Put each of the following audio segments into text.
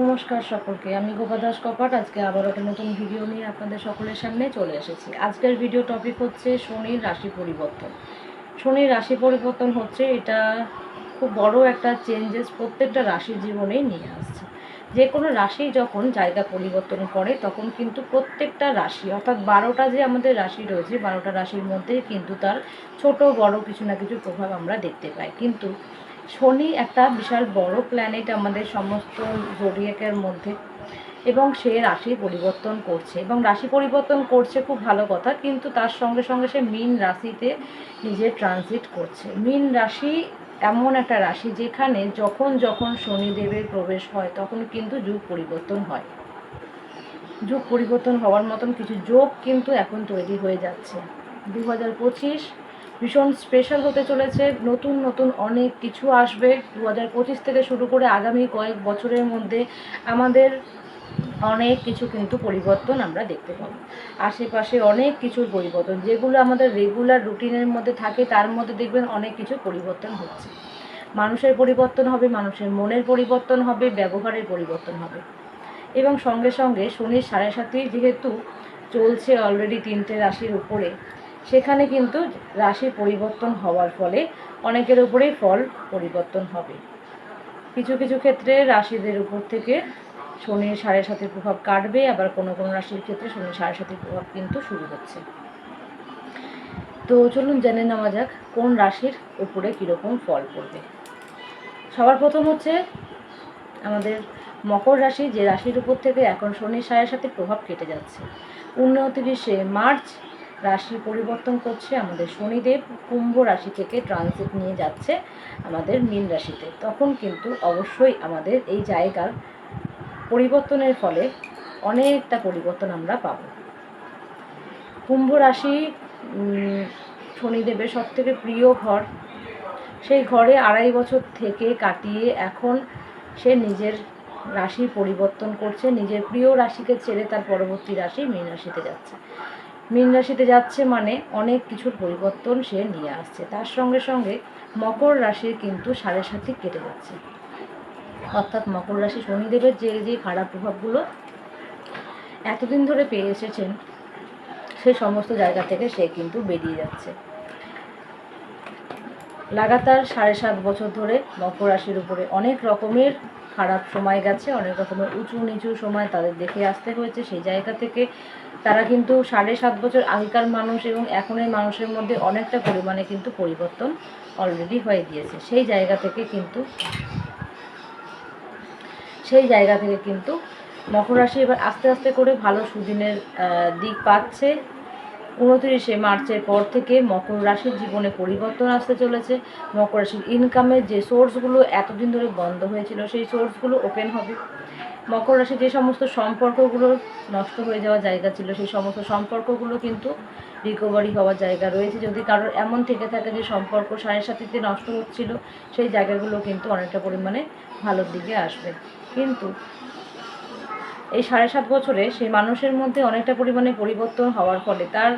নমস্কার সকলকে, আমি গোপা দাস কপাট। আজকে আবার একটা নতুন ভিডিও নিয়ে আপনাদের সকলের সামনে চলে এসেছি। আজকের ভিডিও টপিক হচ্ছে শনির রাশি পরিবর্তন। শনির রাশি পরিবর্তন হচ্ছে এটা খুব বড় একটা চেঞ্জেস প্রত্যেকটা রাশির জীবনেই নিয়ে আসছে। যে কোনো রাশি যখন জায়গা পরিবর্তন করে, তখন কিন্তু প্রত্যেকটা রাশি, অর্থাৎ বারোটা যে আমাদের রাশি রয়েছে, বারোটা রাশির মধ্যে কিন্তু তার ছোট বড় কিছু না কিছু প্রভাব আমরা দেখতে পাই। কিন্তু শনি একটা বিশাল বড় প্ল্যানেট আমাদের সমস্ত জোডিয়াকের মধ্যে এবং সে রাশি পরিবর্তন করছে এবং রাশি পরিবর্তন করছে খুব ভালো কথা, কিন্তু তার সঙ্গে সঙ্গে সে মীন রাশিতে নিজে ট্রানজিট করছে। মীন রাশি এমন একটা রাশি যেখানে যখন যখন শনিদেবের প্রবেশ হয়, তখন কিন্তু যুগ পরিবর্তন হয়। যুগ পরিবর্তন হওয়ার মতন কিছু যোগ কিন্তু এখন তৈরি হয়ে যাচ্ছে। দু হাজার পঁচিশ ভীষণ স্পেশাল হতে চলেছে। নতুন নতুন অনেক কিছু আসবে দু হাজার পঁচিশ থেকে শুরু করে আগামী কয়েক বছরের মধ্যে। আমাদের অনেক কিছু কিন্তু পরিবর্তন আমরা দেখতে পাবো। আশেপাশে অনেক কিছুর পরিবর্তন, যেগুলো আমাদের রেগুলার রুটিনের মধ্যে থাকে, তার মধ্যে দেখবেন অনেক কিছু পরিবর্তন হচ্ছে। মানুষের পরিবর্তন হবে, মানুষের মনের পরিবর্তন হবে, ব্যবহারের পরিবর্তন হবে। এবং সঙ্গে সঙ্গে শনির সাড়ে সাথে যেহেতু চলছে অলরেডি তিনটে রাশির উপরে সেখানে কিন্তু রাশি পরিবর্তন হওয়ার ফলে অনেকের উপরেই ফল পরিবর্তন হবে। কিছু কিছু ক্ষেত্রে রাশিদের উপর থেকে শনির সাড়ে সাথে প্রভাব কাটবে, আবার কোনো কোনো রাশির ক্ষেত্রে শনির সাড়ে সাথে প্রভাব কিন্তু শুরু হচ্ছে। তো চলুন জেনে নেওয়া যাক কোন রাশির উপরে কীরকম ফল পড়বে। সবার প্রথম হচ্ছে আমাদের মকর রাশি, যে রাশির উপর থেকে এখন শনির সাড়ে সাথে প্রভাব কেটে যাচ্ছে। উনত্রিশে মার্চ রাশি পরিবর্তন করছে, আমাদের শনিদেব কুম্ভ রাশি থেকে ট্রানজিট নিয়ে যাচ্ছে আমাদের মীন রাশিতে। তখন কিন্তু অবশ্যই আমাদের এই জায়গার পরিবর্তনের ফলে অনেকটা পরিবর্তন আমরা পাব। কুম্ভ রাশি শনিদেবের সব থেকে প্রিয় ঘর, সেই ঘরে আড়াই বছর থেকে কাটিয়ে এখন সে নিজের রাশি পরিবর্তন করছে, নিজের প্রিয় রাশিকে ছেড়ে তার পরবর্তী রাশি মীন রাশিতে যাচ্ছে। মীন রাশিতে যাচ্ছে মানে অনেক কিছুর পরিবর্তন সে নিয়ে আসছে। তার সঙ্গে সঙ্গে মকর রাশির কিন্তু সাড়ে সাথে কেটে যাচ্ছে। অর্থাৎ মকর রাশি শনিদেবের যে যে খারাপ প্রভাবগুলো এতদিন ধরে পেয়ে এসেছেন সেই সমস্ত জায়গা থেকে সে কিন্তু বেরিয়ে যাচ্ছে। লাগাতার সাড়ে সাত বছর ধরে মকর রাশির উপরে অনেক রকমের খারাপ সময় গেছে, অনেক রকমের উঁচু নিচু সময় তাদের দেখে আসতে হয়েছে। সেই জায়গা থেকে তারা কিন্তু সাড়ে সাত বছর আগেকার মানুষ এবং এখনের মানুষের মধ্যে অনেকটা পরিমাণে কিন্তু পরিবর্তন অলরেডি হয়ে গিয়েছে। সেই জায়গা থেকে কিন্তু, সেই জায়গা থেকে কিন্তু মকর রাশি এবার আস্তে আস্তে করে ভালো সুদিনের দিক পাচ্ছে। উনত্রিশে মার্চের পর থেকে মকর রাশির জীবনে পরিবর্তন আসতে চলেছে। মকর রাশির ইনকামের যে সোর্সগুলো এতদিন ধরে বন্ধ হয়েছিল, সেই সোর্সগুলো ওপেন হবে। মকর রাশি যে সমস্ত সম্পর্কগুলো নষ্ট হয়ে যাওয়ার জায়গা ছিল, সেই সমস্ত সম্পর্কগুলো কিন্তু রিকভারি হওয়ার জায়গা রয়েছে। যদি কারোর এমন থেকে থাকে যে সম্পর্ক সাড়ে সাথীতে নষ্ট হচ্ছিল, সেই জায়গাগুলো কিন্তু অনেকটা পরিমাণে ভালোর দিকে আসবে। কিন্তু এই সাড়ে সাত বছরে সেই মানুষের মধ্যে অনেকটা পরিমাণে পরিবর্তন হওয়ার ফলে তার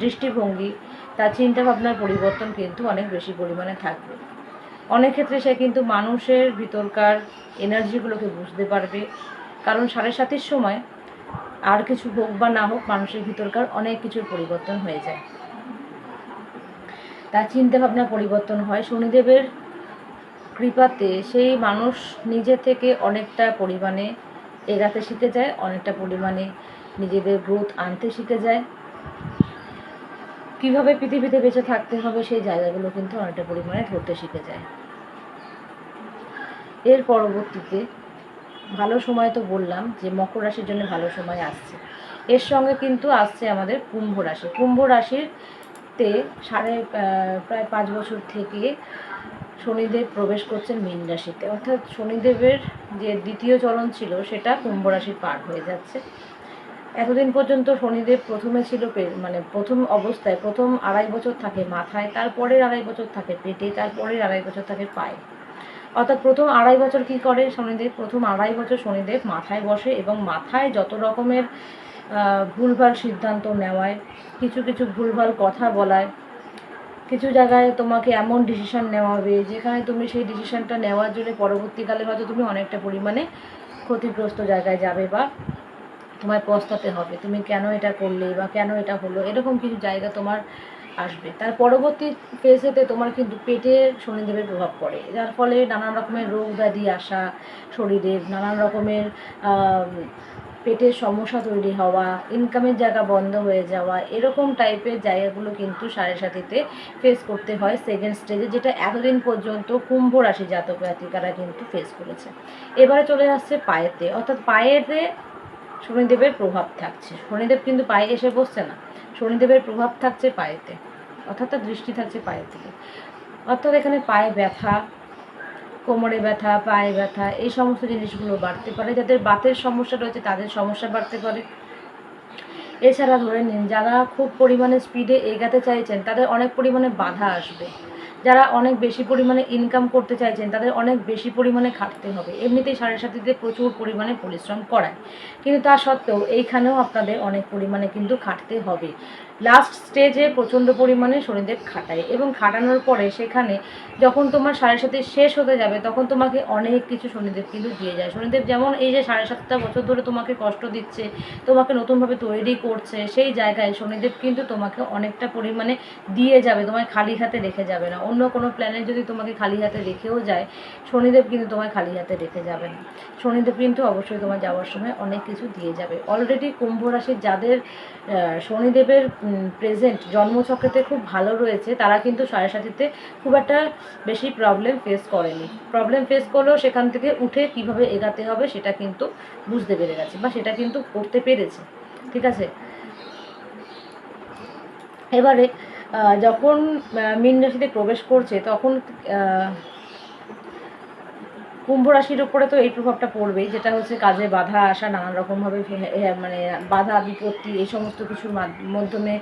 দৃষ্টিভঙ্গি, তার চিন্তাভাবনার পরিবর্তন কিন্তু অনেক বেশি পরিমাণে থাকবে। অনেক ক্ষেত্রে সে কিন্তু মানুষের ভিতরকার এনার্জিগুলোকে বুঝতে পারবে। কারণ সাড়ে সাতের সময় আর কিছু হোক বা না হোক, মানুষের ভিতরকার অনেক কিছুর পরিবর্তন হয়ে যায়। তার চিন্তাভাবনা পরিবর্তন হয়। শনিদেবের কৃপাতে সেই মানুষ নিজে থেকে অনেকটা পরিমাণে এগাতে শিখে যায়, অনেকটা পরিমাণে নিজেদের গ্রোথ আনতে শিখে যায়। কীভাবে পৃথিবীতে বেঁচে থাকতে হবে সেই জায়গাগুলো কিন্তু অনেকটা পরিমাণে ধরতে শিখে যায়। এর পরবর্তীতে, ভালো সময় তো বললাম যে মকর রাশির জন্য ভালো সময় আসছে। এর সঙ্গে কিন্তু আসছে আমাদের কুম্ভ রাশি। কুম্ভ রাশিতে সাড়ে প্রায় পাঁচ বছর থেকে শনিদেব প্রবেশ করছেন মীন রাশিতে। অর্থাৎ শনিদেবের যে দ্বিতীয় চরণ ছিল, সেটা কুম্ভ রাশির পার হয়ে যাচ্ছে। এতদিন পর্যন্ত শনিদেব প্রথমে ছিল মানে প্রথম অবস্থায়, প্রথম আড়াই বছর থাকে মাথায়, তারপরের আড়াই বছর থাকে পেটে, তারপরের আড়াই বছর থাকে পায়ে। অর্থাৎ প্রথম আড়াই বছর কি করে শনিদেব? প্রথম আড়াই বছর শনিদেব মাথায় বসে এবং মাথায় যত রকমের ভুলভাল সিদ্ধান্ত নেওয়ায়, কিছু কিছু ভুলভাল কথা বলায়, কিছু জায়গায় তোমাকে এমন ডিসিশন নেওয়া হবে যেখানে তুমি সেই ডিসিশনটা নেওয়ার জন্য পরবর্তীকালে হয়তো তুমি অনেকটা পরিমাণে ক্ষতিগ্রস্ত জায়গায় যাবে বা তোমায় পস্তাতে হবে, তুমি কেন এটা করলে বা কেন এটা হলো, এরকম কিছু জায়গা তোমার আসবে। তার পরবর্তী ফেসেতে তোমার কিন্তু পেটে শনিদেবের প্রভাব পড়ে। যার ফলে নানান রকমের রোগ ব্যাধি আসা শরীরের নানান রকমের পেটের সমস্যা তৈরি হওয়া ইনকামের জায়গা বন্ধ হয়ে যাওয়া, এরকম টাইপের জায়গাগুলো কিন্তু সাড়ে সাতিতে ফেস করতে হয় সেকেন্ড স্টেজে যেটা এতদিন পর্যন্ত কুম্ভ রাশি জাতক জাতিকারা কিন্তু ফেস করেছে। এবারে চলে আসছে পায়েতে, অর্থাৎ পায়েতে শনিদেবের প্রভাব থাকছে। শনিদেব কিন্তু পায়ে এসে বসছে না। শনিদেবের প্রভাব থাকছে পায়েতে। অর্থাৎ তার দৃষ্টি থাকছে পায়ের থেকে অর্থাৎ এখানে পায়ে ব্যথা, কোমরে ব্যথা, পায়ে ব্যথা, এই সমস্ত জিনিসগুলো বাড়তে পারে। যাদের বাতের সমস্যা রয়েছে, তাদের সমস্যা বাড়তে পারে। এছাড়া ধরে নিন, যারা খুব পরিমাণে স্পিডে এগাতে চাইছেন, তাদের অনেক পরিমাণে বাধা আসবে। যারা অনেক বেশি পরিমাণে ইনকাম করতে চাইছেন, তাদের অনেক বেশি পরিমাণে খাটতে হবে। এমনিতেই সাড়ে সাথীতে প্রচুর পরিমাণে পরিশ্রম করায়। কিন্তু তা সত্ত্বেও এইখানেও আপনাদের অনেক পরিমাণে কিন্তু খাটতে হবে। লাস্ট স্টেজে প্রচণ্ড পরিমাণে শনিদেব খাটায় এবং খাটানোর পরে সেখানে যখন তোমার সাড়ে সাথে শেষ হতে যাবে, তখন তোমাকে অনেক কিছু শনিদেব কিন্তু দিয়ে যায়। শনিদেব যেমন এই যে সাড়ে সাতটা বছর ধরে তোমাকে কষ্ট দিচ্ছে, তোমাকে নতুনভাবে তৈরি করছে, সেই জায়গায় শনিদেব কিন্তু তোমাকে অনেকটা পরিমাণে দিয়ে যাবে, তোমায় খালি হাতে রেখে যাবে না। অন্য কোনো প্ল্যানে যদি তোমাকে খালি হাতে রেখেও যায়, শনিদেব কিন্তু তোমায় খালি হাতে রেখে যাবে না। শনিদেব কিন্তু অবশ্যই তোমার যাওয়ার সময় অনেক কিছু দিয়ে যাবে। অলরেডি কুম্ভ রাশির যাদের শনিদেবের প্রেজেন্ট জন্মচক্রেতে খুব ভালো রয়েছে, তারা কিন্তু সাড়ে সাতিতে খুব একটা বেশি প্রবলেম ফেস করেনি। প্রবলেম ফেস করলেও সেখান থেকে উঠে কীভাবে এগাতে হবে সেটা কিন্তু বুঝতে পেরে গেছে বা সেটা কিন্তু করতে পেরেছে, ঠিক আছে? এবারে যখন মীন রাশিতে প্রবেশ করছে, তখন কুম্ভ রাশির উপরে তো এই প্রভাবটা পড়বেই, যেটা হচ্ছে কাজে বাধা আসা নানান রকমভাবে মানে বাধা, বিপত্তি, এই সমস্ত কিছুর মাধ- মাধ্যমে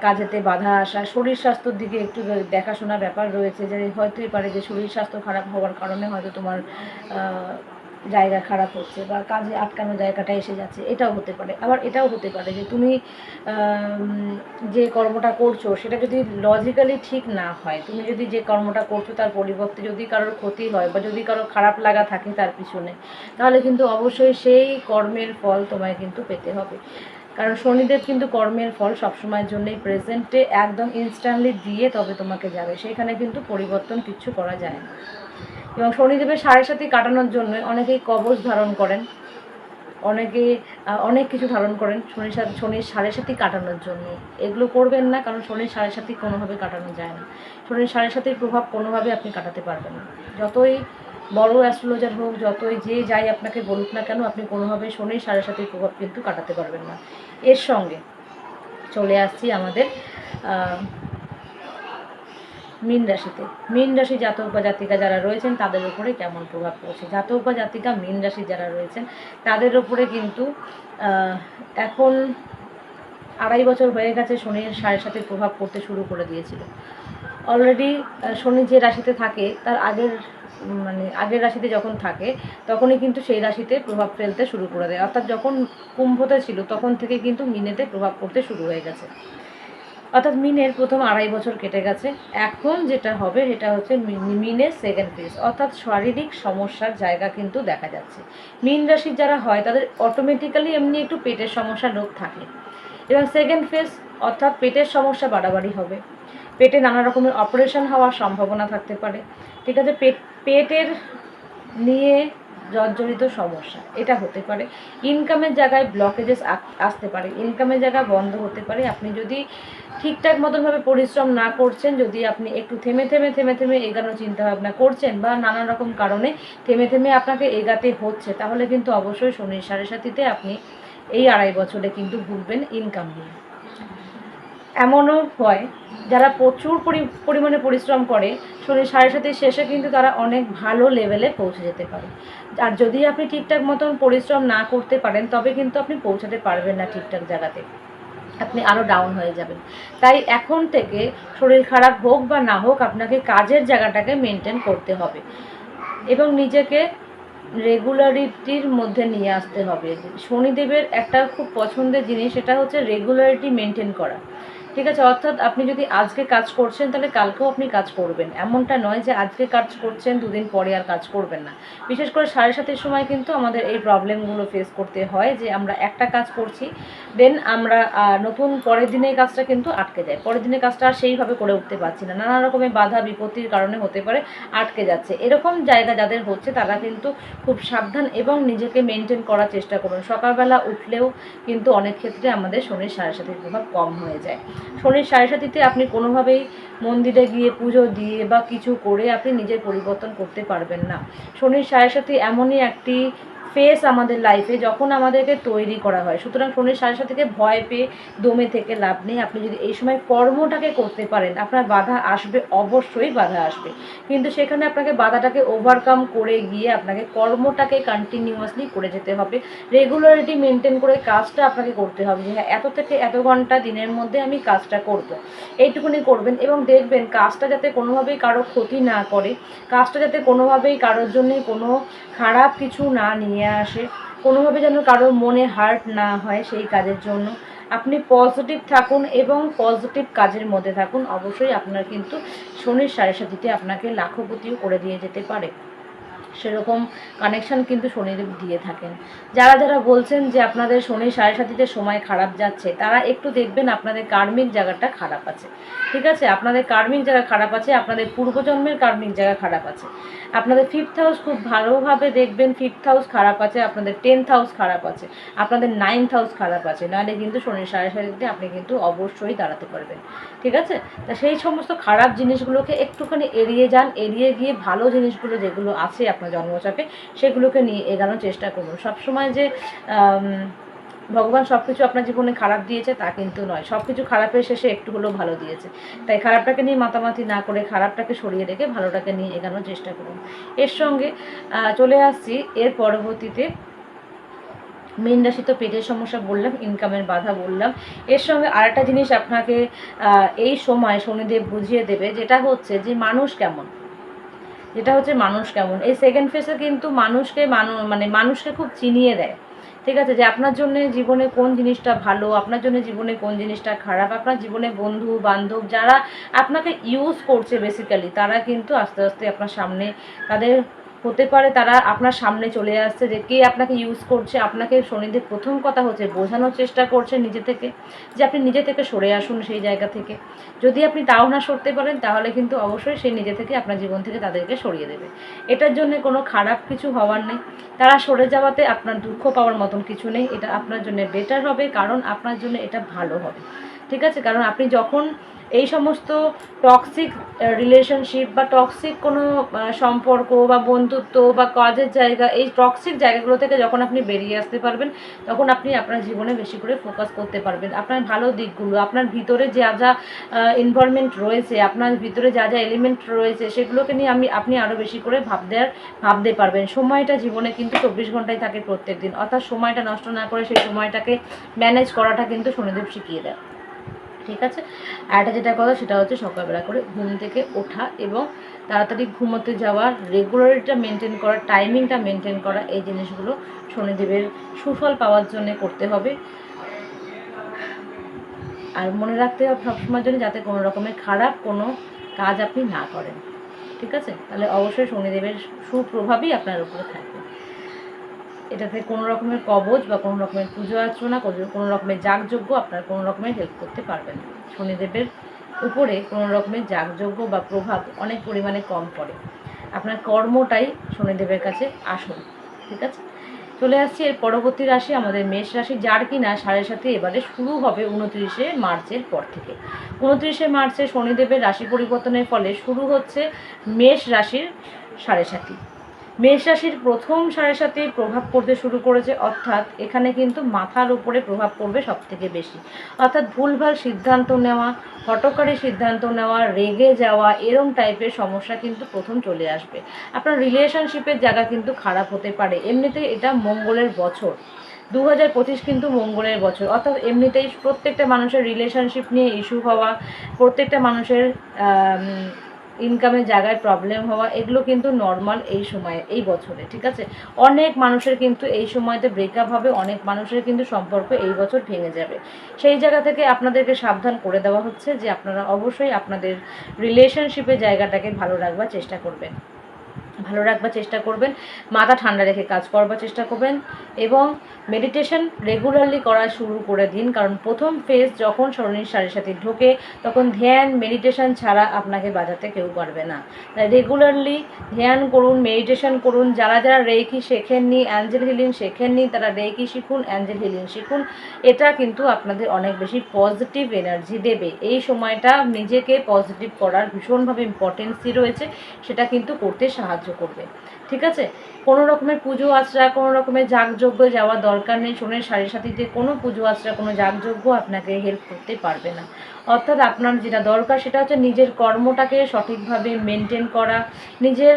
কাজেতে বাধা আসা। শরীর স্বাস্থ্যর দিকে একটু দেখাশোনা ব্যাপার রয়েছে যে হয়তোই পারে যে শরীর স্বাস্থ্য খারাপ হওয়ার কারণে হয়তো তোমার জায়গা খারাপ হচ্ছে বা কাজে আটকানো জায়গাটা এসে যাচ্ছে, এটাও হতে পারে। আবার এটাও হতে পারে যে তুমি যে কর্মটা করছ সেটা যদি লজিক্যালি ঠিক না হয়, তুমি যদি যে কর্মটা করছ তার পরিবর্তে যদি কারোর ক্ষতি হয় বা যদি কারোর খারাপ লাগা থাকে তার পিছনে, তাহলে কিন্তু অবশ্যই সেই কর্মের ফল তোমায় কিন্তু পেতে হবে। কারণ শনিদেব কিন্তু কর্মের ফল সবসময়ের জন্যই প্রেজেন্টে একদম ইনস্ট্যান্টলি দিয়ে তবে তোমাকে যাবে, সেখানে কিন্তু পরিবর্তন কিচ্ছু করা যায় না। এবং শনিদেবের সাড়ে সাথে কাটানোর জন্য অনেকেই কবচ ধারণ করেন। অনেকে অনেক কিছু ধারণ করেন শনির সাথে, শনির সাড়ে সাথে কাটানোর জন্য। এগুলো করবেন না, কারণ শনির সাড়ে সাথে কোনোভাবে কাটানো যায় না। শনির সাড়ে সাথের প্রভাব কোনোভাবে আপনি কাটাতে পারবেন না। যতই বড় অ্যাস্ট্রোলজার হোক, যতই যে যাই আপনাকে বলুক না কেন, আপনি কোনোভাবে শনির সাড়ে সাথের প্রভাব কিন্তু কাটাতে পারবেন না। এর সঙ্গে চলে আসছি আমাদের মীন রাশিতে। মীন রাশি জাতক বা জাতিকা যারা রয়েছেন, তাদের উপরে কেমন প্রভাব পড়ছে? জাতক বা জাতিকা, মীন রাশি যারা রয়েছেন, তাদের উপরে কিন্তু এখন আড়াই বছর হয়ে গেছে শনির সাড়ে সাথে প্রভাব পড়তে শুরু করে দিয়েছিল। অলরেডি শনি যে রাশিতে থাকে, তার আগের মানে আগের রাশিতে যখন থাকে, তখনই কিন্তু সেই রাশিতে প্রভাব ফেলতে শুরু করে দেয়। অর্থাৎ যখন কুম্ভতে ছিল, তখন থেকে কিন্তু মিনেতে প্রভাব পড়তে শুরু হয়ে গেছে। অর্থাৎ মিনের প্রথম আড়াই বছর কেটে গেছে। এখন যেটা হবে, সেটা হচ্ছে মিনের সেকেন্ড ফেজ অর্থাৎ শারীরিক সমস্যার জায়গা কিন্তু দেখা যাচ্ছে। মিন রাশির যারা হয়, তাদের অটোমেটিক্যালি এমনি একটু পেটের সমস্যা রোগ থাকে। এবং সেকেন্ড ফেজ অর্থাৎ পেটের সমস্যা বাড়াবাড়ি হবে। পেটে নানা রকমের অপারেশন হওয়ার সম্ভাবনা থাকতে পারে। ঠিক আছে, পেট, পেটের নিয়ে জর্জরিত সমস্যা। এটা হতে পারে। ইনকামের জায়গায় ব্লকেজেস আসতে পারে। ইনকামের জায়গা বন্ধ হতে পারে। আপনি যদি ঠিকঠাক মতনভাবে পরিশ্রম না করছেন, যদি আপনি একটু থেমে থেমে থেমে থেমে এগানো চিন্তা ভাবনা করছেন বা নানা রকম কারণে থেমে থেমে আপনাকে এগাতে হচ্ছে, তাহলে কিন্তু অবশ্যই শনির সাড়ে সাথীতে আপনি এই আড়াই বছরে কিন্তু ভুগবেন ইনকাম নিয়ে। এমনও হয়, যারা প্রচুর পরি- পরিমাণে পরিশ্রম করে শনির সাড়ে সাথে শেষে কিন্তু তারা অনেক ভালো লেভেলে পৌঁছে যেতে পারে। আর যদি আপনি ঠিকঠাক মতন পরিশ্রম না করতে পারেন, তবে কিন্তু আপনি পৌঁছাতে পারবেন না ঠিকঠাক জায়গাতে। আপনি আরও ডাউন হয়ে যাবেন। তাই এখন থেকে শরীর খারাপ হোক বা না হোক, আপনাকে কাজের জায়গাটাকে মেনটেন করতে হবে। এবং নিজেকে রেগুলারিটির মধ্যে নিয়ে আসতে হবে। শনিদেবের একটা খুব পছন্দের জিনিস, সেটা হচ্ছে রেগুলারিটি মেনটেন করা। ঠিক আছে, অর্থাৎ আপনি যদি আজকে কাজ করছেন, তাহলে কালকেও আপনি কাজ করবেন। এমনটা নয় যে আজকে কাজ করছেন, দুদিন পরে আর কাজ করবেন না। বিশেষ করে সাড়ে সাতের সময় কিন্তু আমাদের এই প্রবলেমগুলো ফেস করতে হয় যে আমরা একটা কাজ করছি দেন আমরা নতুন পরের দিনের কাজটা কিন্তু আটকে যায়। পরের দিনের কাজটা আর সেইভাবে করে উঠতে পারছি না। নানা রকমের বাধা, বিপত্তির কারণে হতে পারে, আটকে যাচ্ছে। এরকম জায়গা যাদের হচ্ছে, তারা কিন্তু খুব সাবধান এবং নিজেকে মেনটেন করার চেষ্টা করুন। সকালবেলা উঠলেও কিন্তু অনেক ক্ষেত্রে আমাদের শনির সাড়ে সাতির প্রভাব কম হয়ে যায়। শনির সাড়ে সাতিতে আপনি কোনোভাবেই মন্দিরে গিয়ে পুজো দিয়ে বা কিছু করে আপনি নিজের পরিবর্তন করতে পারবেন না। শনির সাড়ে সাথে এমনই একটি ফেস আমাদের লাইফে যখন আমাদেরকে তৈরি করা হয়। সুতরাং শনির সাড়ে সাথে ভয় পেয়ে দমে থেকে লাভ নেই। আপনি যদি এই সময় কর্মটাকে করতে পারেন, আপনার বাধা আসবে, অবশ্যই বাধা আসবে। কিন্তু সেখানে আপনাকে বাধাটাকে ওভারকাম করে গিয়ে আপনাকে কর্মটাকে কন্টিনিউয়াসলি করে যেতে হবে। রেগুলারিটি মেনটেন করে কাজটা আপনাকে করতে হবে যে হ্যাঁ এত থেকে এত ঘণ্টা দিনের মধ্যে আমি কাজটা করব। এইটুকুনি করবেন এবং দেখবেন কাজটা যাতে কোনোভাবেই কারও ক্ষতি না করে, কাজটা যাতে কোনোভাবেই কারোর জন্য কোনো খারাপ কিছু না নিয়ে আসে। কোনোভাবে যেন কারোর মনে হার্ট না হয় সেই কাজের জন্য। আপনি পজিটিভ থাকুন এবং পজিটিভ কাজের মধ্যে থাকুন। অবশ্যই আপনার কিন্তু শনির সাড়ে সাথীতে আপনাকে লাখপতিও করে দিয়ে যেতে পারে। সেরকম কানেকশন কিন্তু শনিদেব দিয়ে থাকেন। যারা যারা বলছেন যে আপনাদের শনি সাড়ে সাথীতে সময় খারাপ যাচ্ছে, তারা একটু দেখবেন আপনাদের কার্মিক জায়গাটা খারাপ আছে। ঠিক আছে? আপনাদের কার্মিক জায়গা খারাপ আছে, আপনাদের পূর্বজন্মের কার্মিক জায়গা খারাপ আছে। আপনাদের ফিফথ হাউস খুব ভালোভাবে দেখবেন ফিফথ হাউস খারাপ আছে, আপনাদের টেন্থ হাউস খারাপ আছে, আপনাদের নাইন্থ হাউস খারাপ আছে। নাহলে কিন্তু শনি সাড়ে সাথীতে আপনি কিন্তু অবশ্যই দাঁড়াতে পারবেন। ঠিক আছে? তা সেই সমস্ত খারাপ জিনিসগুলোকে একটুখানি এড়িয়ে যান, এড়িয়ে গিয়ে ভালো জিনিসগুলো যেগুলো আছে আপনার জন্মচাপে সেগুলোকে নিয়ে এগানোর চেষ্টা করুন। সবসময় যে ভগবান সব কিছু আপনার জীবনে খারাপ দিয়েছে তা কিন্তু নয়। সব কিছু খারাপের শেষে একটু হলেও ভালো দিয়েছে। তাই খারাপটাকে নিয়ে মাতামাতি না করে খারাপটাকে সরিয়ে রেখে ভালোটাকে নিয়ে এগানোর চেষ্টা করুন। এর সঙ্গে চলে আসছি এর পরবর্তীতে। মীন রাশি তো পেটের সমস্যা বললাম ইনকামের বাধা বললাম। এর সঙ্গে আরেকটা জিনিস আপনাকে এই সময় শনিদেব বুঝিয়ে দেবে, যেটা হচ্ছে যে মানুষ কেমন? যেটা হচ্ছে মানুষ কেমন? এই সেকেন্ড ফেসে কিন্তু মানুষকে মানু মানে মানুষকে খুব চিনিয়ে দেয়। ঠিক আছে? যে আপনার জন্য জীবনে কোন জিনিসটা ভালো, আপনার জন্য জীবনে কোন জিনিসটা খারাপ, আপনার জীবনে বন্ধু, বান্ধব যারা আপনাকে ইউজ করছে বেসিক্যালি তারা কিন্তু আস্তে আস্তে আপনার সামনে তাদের হতে পারে তারা আপনার সামনে চলে আসছে যে কে আপনাকে ইউজ করছে, আপনাকে শনিদেব প্রথম কথা হচ্ছে বোঝানোর চেষ্টা করছে নিজে থেকে, যে আপনি নিজে থেকে সরে আসুন সেই জায়গা থেকে। যদি আপনি তাও না সরতে পারেন, তাহলে কিন্তু অবশ্যই সেই নিজে থেকে আপনার জীবন থেকে তাদেরকে সরিয়ে দেবে। এটার জন্য কোনো খারাপ কিছু হওয়ার নেই। তারা সরে যাওয়াতে আপনার দুঃখ পাওয়ার মতন কিছু নেই। এটা আপনার জন্য বেটার হবে, কারণ আপনার জন্য এটা ভালো হবে। ঠিক আছে? কারণ আপনি যখন এই সমস্ত টক্সিক রিলেশনশিপ বা টক্সিক কোনো সম্পর্ক বা বন্ধুত্ব বা কাজের জায়গা, এই টক্সিক জায়গাগুলো থেকে যখন আপনি বেরিয়ে আসতে পারবেন, তখন আপনি আপনার জীবনে বেশি করে ফোকাস করতে পারবেন। আপনার ভালো দিকগুলো, আপনার ভিতরে যা যা ইনভলভমেন্ট রয়েছে, আপনার ভিতরে যা যা এলিমেন্ট রয়েছে, সেগুলোকে নিয়ে আমি, আপনি আরও বেশি করে ভাবতে ভাবতে পারবেন। সময়টা জীবনে কিন্তু চব্বিশ ঘন্টায় থাকে প্রত্যেক দিন অর্থাৎ সময়টা নষ্ট না করে সেই সময়টাকে ম্যানেজ করাটা কিন্তু শনিদেব শিখিয়ে দেয় ঠিক আছে? আর যেটা কথা সেটা হচ্ছে সকালবেলা করে ঘুম থেকে ওঠা এবং তাড়াতাড়ি ঘুমোতে যাওয়ার রেগুলারিটা মেনটেন করা টাইমিংটা মেনটেন করা, এই জিনিসগুলো শনিদেবের সুফল পাওয়ার জন্য করতে হবে। আর মনে রাখতে হবে সবসময়ের জন্য যাতে কোনো রকমের খারাপ কোনো কাজ আপনি না করেন। ঠিক আছে? তাহলে অবশ্যই শনিদেবের সুপ্রভাবই আপনার উপরে থাকবে। এটাতে কোনো রকমের কবচ বা কোনো রকমের পুজো অর্চনা, কোনো- রকমের যাগযজ্ঞ আপনার কোনো রকমের হেল্প করতে পারবে না শনিদেবের উপরে কোনো রকমের যাগযজ্ঞ বা প্রভাব অনেক পরিমাণে কম পড়ে। আপনার কর্মটাই শনিদেবের কাছে আসল, ঠিক আছে? চলে আসছি এর পরবর্তী রাশি, আমাদের মেষ রাশি, যার কিনা সাড়ে সাথে এবারে শুরু হবে উনত্রিশে মার্চের পর থেকে। উনত্রিশে মার্চে শনিদেবের রাশি পরিবর্তনের ফলে শুরু হচ্ছে মেষ রাশির সাড়ে সাথী। মেষ রাশির প্রথম সাড়ে সাথে প্রভাব পড়তে শুরু করেছে, অর্থাৎ এখানে কিন্তু মাথার উপরে প্রভাব পড়বে সব থেকে বেশি। অর্থাৎ ভুলভাল সিদ্ধান্ত নেওয়া, হটকারী সিদ্ধান্ত নেওয়া, রেগে যাওয়া, এরম টাইপের সমস্যা কিন্তু প্রথম চলে আসবে। আপনার রিলেশনশিপের জায়গা কিন্তু খারাপ হতে পারে। এমনিতেই এটা মঙ্গলের বছর। দু হাজার পঁচিশ কিন্তু মঙ্গলের বছর। অর্থাৎ এমনিতেই প্রত্যেকটা মানুষের রিলেশনশিপ নিয়ে ইস্যু হওয়া, প্রত্যেকটা মানুষের ইনকামের জায়গায় প্রবলেম হওয়া, এগুলো কিন্তু নর্মাল এই সময়ে, এই বছরে, ঠিক আছে? অনেক মানুষের কিন্তু এই সময়তে ব্রেকআপ হবে, অনেক মানুষের কিন্তু সম্পর্ক এই বছর ভেঙে যাবে। সেই জায়গা থেকে আপনাদেরকে সাবধান করে দেওয়া হচ্ছে যে আপনারা অবশ্যই আপনাদের রিলেশনশিপের জায়গাটাকে ভালো রাখবার চেষ্টা করবেন। ভালো রাখবার চেষ্টা করবেন, মাথা ঠান্ডা রেখে কাজ করবার চেষ্টা করবেন এবং মেডিটেশন রেগুলারলি করা শুরু করে দিন। কারণ প্রথম ফেজ যখন শরণীর সাড়ে সাথে ঢোকে, তখন ধ্যান মেডিটেশন ছাড়া আপনাকে বাজাতে কেউ পারবে না। তাই রেগুলারলি ধ্যান করুন মেডিটেশন করুন। যারা যারা রেকি শেখেননি অ্যাঞ্জেল হিলিং শেখেননি, তারা রেকি শিখুন অ্যাঞ্জেল হিলিং শিখুন। এটা কিন্তু আপনাদের অনেক বেশি পজিটিভ এনার্জি দেবে। এই সময়টা নিজেকে পজিটিভ করার ভীষণভাবে ইম্পর্টেন্সই রয়েছে, সেটা কিন্তু করতে সাহায্য করবে। ঠিক আছে? কোনো রকমের পুজো আচরা কোনো রকমের যাগযজ্ঞ যাওয়ার দরকার নেই। সোনের সাড়ে সাথীতে কোনো পুজো আচরা কোনো যাগযজ্ঞ আপনাকে হেল্প করতে পারবে না। অর্থাৎ আপনার যেটা দরকার সেটা হচ্ছে নিজের কর্মটাকে সঠিকভাবে মেনটেন করা, নিজের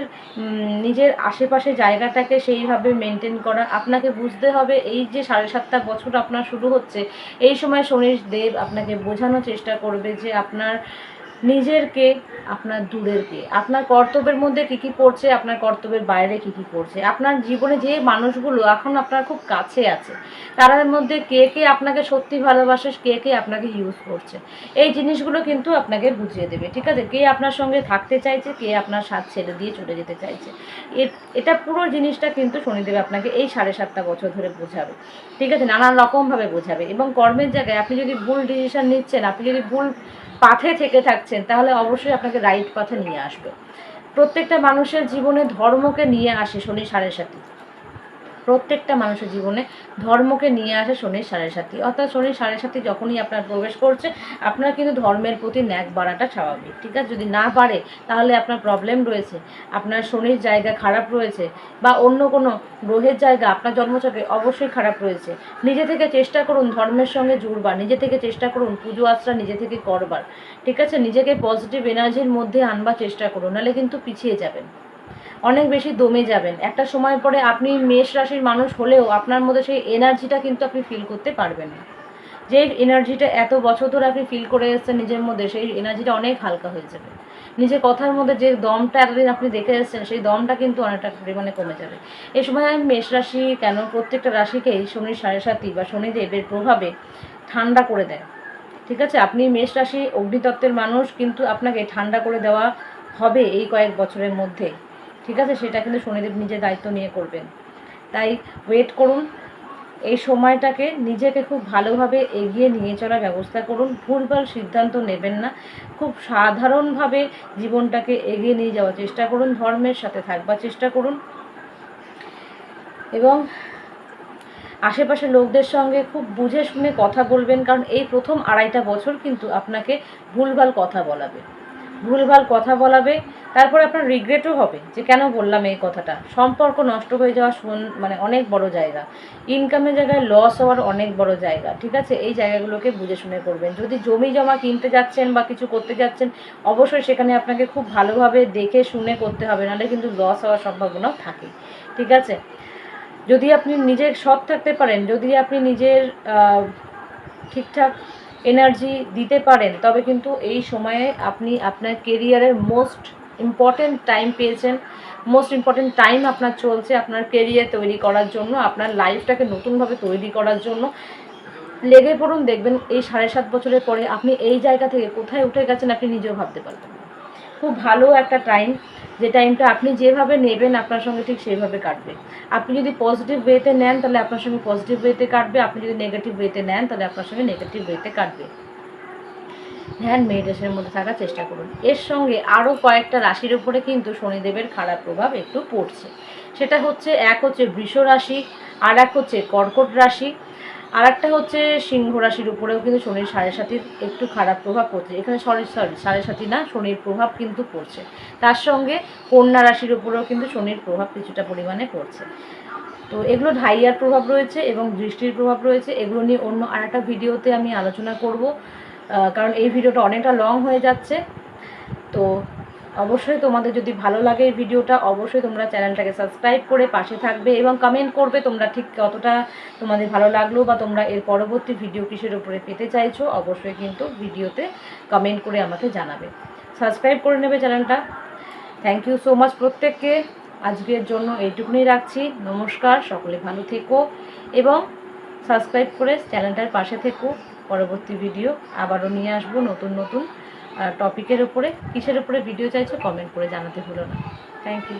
নিজের আশেপাশে জায়গাটাকে সেইভাবে মেনটেন করা। আপনাকে বুঝতে হবে, এই যে সাড়ে সাতটা বছর আপনার শুরু হচ্ছে, এই সময় শনির দেব আপনাকে বোঝানোর চেষ্টা করবে যে আপনার নিজের কে আপনার দূরের কে আপনার কর্তব্যের মধ্যে কী কী পড়ছে, আপনার কর্তব্যের বাইরে কী কী পড়ছে আপনার জীবনে যে মানুষগুলো এখন আপনার খুব কাছে আছে তাদের মধ্যে কে কে আপনাকে সত্যি ভালোবাসে, কে কে আপনাকে ইউজ করছে। এই জিনিসগুলো কিন্তু আপনাকে বুঝিয়ে দেবে, ঠিক আছে? কে আপনার সঙ্গে থাকতে চাইছে, কে আপনার সাথ ছেড়ে দিয়ে চলে যেতে চাইছে। এটা পুরো জিনিসটা কিন্তু শনিদেব আপনাকে এই সাড়ে সাতটা বছর ধরে বোঝাবে, ঠিক আছে? নানান রকমভাবে বোঝাবে এবং কর্মের জায়গায় আপনি যদি ভুল ডিসিশন নিচ্ছেন, আপনি যদি ভুল পাথে থেকে থাকছেন তাহলে অবশ্যই আপনাকে রাইট পথে নিয়ে আসবে। প্রত্যেকটা মানুষের জীবনে ধর্মকে নিয়ে আসে শনি সাড়ে সাথী প্রত্যেকটা মানুষের জীবনে ধর্মকে নিয়ে আসে শনির সাড়ে সাথী অর্থাৎ শনির সাড়ে সাথী যখনই আপনার প্রবেশ করছে, আপনার কিন্তু ধর্মের প্রতি ন্যাক বাড়াটা স্বাভাবিক, ঠিক আছে? যদি না বাড়ে, তাহলে আপনার প্রবলেম রয়েছে। আপনার শনির জায়গা খারাপ রয়েছে বা অন্য কোনো গ্রহের জায়গা আপনার জন্মচকে অবশ্যই খারাপ রয়েছে। নিজে থেকে চেষ্টা করুন ধর্মের সঙ্গে জুড়বার, নিজে থেকে চেষ্টা করুন পুজো আশ্রা নিজে থেকে করবার, ঠিক আছে? নিজেকে পজিটিভ এনার্জির মধ্যে আনবার চেষ্টা করুন, নাহলে কিন্তু পিছিয়ে যাবেন। অনেক বেশি দমে যাবেন। একটা সময় পরে আপনি মেষ রাশির মানুষ হলেও আপনার মধ্যে সেই এনার্জিটা কিন্তু আপনি ফিল করতে পারবেন না। যে এনার্জিটা এত বছর ধরে আপনি ফিল করে এসেছেন নিজের মধ্যে, সেই এনার্জিটা অনেক হালকা হয়ে যাবে। নিজের কথার মধ্যে যে দমটা এতদিন আপনি দেখে এসেছেন, সেই দমটা কিন্তু অনেকটা পরিমাণে কমে যাবে। এই সময় মেষ রাশি কেন প্রত্যেকটা রাশিকেই শনির সাড়ে সাতই বা শনিদেবের প্রভাবে ঠান্ডা করে দেয়? ঠিক আছে? আপনি মেষ রাশি অগ্নিতত্ত্বের মানুষ, কিন্তু আপনাকে ঠান্ডা করে দেওয়া হবে এই কয়েক বছরের মধ্যে। ঠিক আছে, সেটা কিন্তু শনিদেব নিজের দায়িত্ব নিয়ে করবেন। তাই ওয়েট করুন। এই সময়টাকে নিজেকে খুব ভালোভাবে এগিয়ে নিয়ে চলার ব্যবস্থা করুন। ভুলভাল সিদ্ধান্ত নেবেন না। খুব সাধারণভাবে জীবনটাকে এগিয়ে নিয়ে যাওয়ার চেষ্টা করুন। ধর্মের সাথে থাকবার চেষ্টা করুন। এবং আশেপাশের লোকদের সঙ্গে খুব বুঝে শুনে কথা বলবেন, কারণ এই প্রথম আড়াইটা বছর কিন্তু আপনাকে ভুলভাল কথা বলাবে। ভুলভাল কথা বলাবে। তারপর আপনার রিগ্রেটও হবে যে কেন বললাম এই কথাটা। সম্পর্ক নষ্ট হয়ে যাওয়া শোন- মানে অনেক বড় জায়গা। ইনকামের জায়গায় লস হওয়ার অনেক বড় জায়গা, ঠিক আছে? এই জায়গাগুলোকে বুঝে শুনে করবেন। যদি জমি জমা কিনতে যাচ্ছেন বা কিছু করতে যাচ্ছেন, অবশ্যই সেখানে আপনাকে খুব ভালোভাবে দেখে শুনে করতে হবে, নাহলে কিন্তু লস হওয়ার সম্ভাবনাও থাকে, ঠিক আছে? যদি আপনি নিজে সৎ থাকতে পারেন, যদি আপনি নিজের ঠিকঠাক এনার্জি দিতে পারেন, তবে কিন্তু এই সময়ে আপনি আপনার কেরিয়ারের মোস্ট ইম্পর্টেন্ট টাইম পেয়েছেন মোস্ট ইম্পর্টেন্ট টাইম আপনার চলছে আপনার কেরিয়ার তৈরি করার জন্য, আপনার লাইফটাকে নতুনভাবে তৈরি করার জন্য। লেগে পড়ুন, দেখবেন এই সাড়ে সাত বছরের পরে আপনি এই জায়গা থেকে কোথায় উঠে গেছেন আপনি নিজেও ভাবতে পারবেন খুব ভালো একটা টাইম যে টাইমটা আপনি যেভাবে নেবেন আপনার সঙ্গে ঠিক সেইভাবে কাটবে। আপনি যদি পজিটিভ ওয়েতে নেন, তাহলে আপনার সঙ্গে পজিটিভ ওয়েতে কাটবে, আপনি যদি নেগেটিভ ওয়েতে নেন, তাহলে আপনার সঙ্গে নেগেটিভ ওয়েতে কাটবে। ধ্যান মেডিটেশনের মধ্যে থাকার চেষ্টা করুন। এর সঙ্গে আরও কয়েকটা রাশির উপরে কিন্তু শনিদেবের খারাপ প্রভাব একটু পড়ছে। সেটা হচ্ছে, এক হচ্ছে বৃষ রাশি, আর এক হচ্ছে কর্কট রাশি, আর একটা হচ্ছে সিংহ রাশির উপরেও কিন্তু শনির সাড়ে সাতির একটু খারাপ প্রভাব পড়ছে। এখানে সরি সরি, সাড়ে সাতি না, শনির প্রভাব কিন্তু পড়ছে। তার সঙ্গে কন্যা রাশির উপরেও কিন্তু শনির প্রভাব কিছুটা পরিমাণে পড়ছে। তো এগুলো ঢাইয়ার প্রভাব রয়েছে এবং দৃষ্টির প্রভাব রয়েছে। এগুলো নিয়ে অন্য আর একটা ভিডিওতে আমি আলোচনা করব। কারণ এই ভিডিওটা অনেকটা লং হয়ে যাচ্ছে। তো অবশ্যই তোমাদের যদি ভালো লাগে এই ভিডিওটা, অবশ্যই তোমরা চ্যানেলটাকে সাবস্ক্রাইব করে পাশে থাকবে এবং কমেন্ট করবে তোমরা ঠিক কতটা তোমাদের ভালো লাগল বা তোমরা এর পরবর্তী ভিডিও কিসের উপরে পেতে চাইছো, অবশ্যই কিন্তু ভিডিওতে কমেন্ট করে আমাকে জানাবে। সাবস্ক্রাইব করে নেবে চ্যানেলটা। থ্যাংক ইউ সো মাচ প্রত্যেককে। আজকের জন্য এইটুকুনি রাখছি। নমস্কার, সকলে ভালো থেকো এবং সাবস্ক্রাইব করে চ্যানেলটার পাশে থেকো। পরবর্তী ভিডিও আবারও নিয়ে আসব নতুন নতুন টপিকের ওপরে কিসের ওপরে ভিডিও চাইছো কমেন্ট করে জানাতে ভুলো না। Thank you